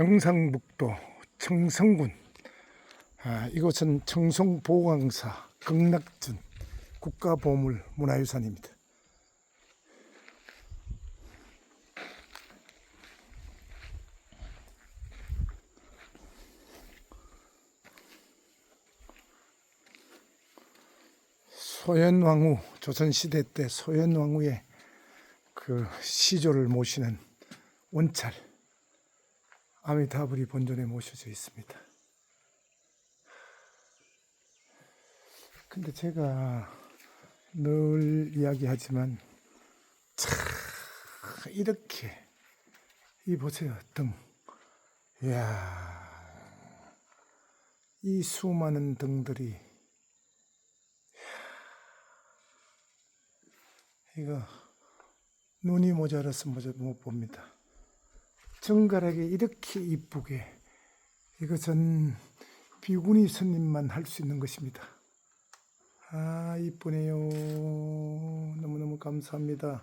경상북도 청성군 아, 이곳은 청송보강사 극락전 국가보물 문화유산입니다. 소현왕후 조선시대 때 소현왕후의 그 시조를 모시는 원찰 아미타불이 본전에 모셔져 있습니다. 근데 제가 늘 이야기하지만 참 이렇게 이 보세요 등 이야 이 수많은 등들이 이거 눈이 모자라서 모자 못 봅니다. 정갈하게 이렇게 이쁘게 이것은 비구니 스님만 할 수 있는 것입니다. 아 이쁘네요. 너무너무 감사합니다.